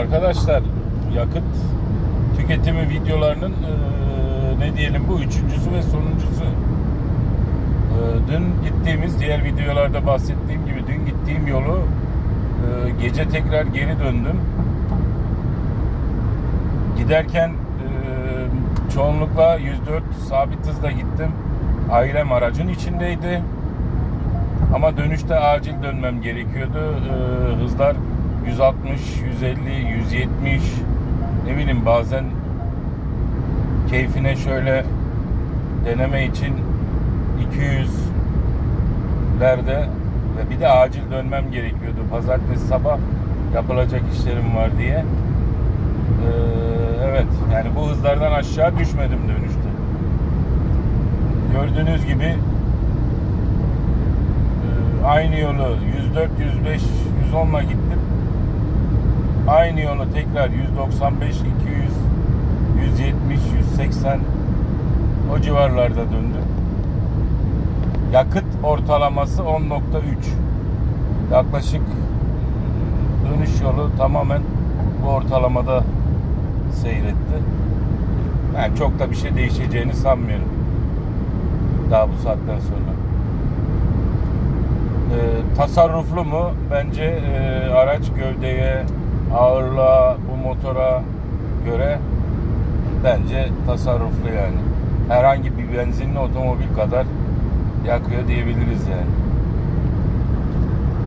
Arkadaşlar yakıt tüketimi videolarının eee, ne diyelim bu üçüncüsü ve sonuncusu. Eee, dün gittiğimiz diğer videolarda bahsettiğim gibi dün gittiğim yolu eee, gece tekrar geri döndüm. Giderken eee, çoğunlukla 104 sabit hızla gittim. Ailem aracın içindeydi. Ama dönüşte acil dönmem gerekiyordu. Ee, hızlar 160, 150, 170 ne bileyim bazen keyfine şöyle deneme için 200'lerde ve bir de acil dönmem gerekiyordu. Pazartesi sabah yapılacak işlerim var diye. Ee, evet yani bu hızlardan aşağı düşmedim dönüşte. Gördüğünüz gibi e, aynı yolu 104, 105, 110 ile gittim. Aynı yolu tekrar 195, 200, 170, 180 o civarlarda döndüm. Yakıt ortalaması 10.3. Yaklaşık dönüş yolu tamamen bu ortalamada seyretti. Yani çok da bir şey değişeceğini sanmıyorum. Daha bu saatten sonra. Ee, tasarruflu mu? Bence e, araç gövdeye, ağırlığa, bu motora göre bence tasarruflu yani. Herhangi bir benzinli otomobil kadar yakıyor diyebiliriz yani.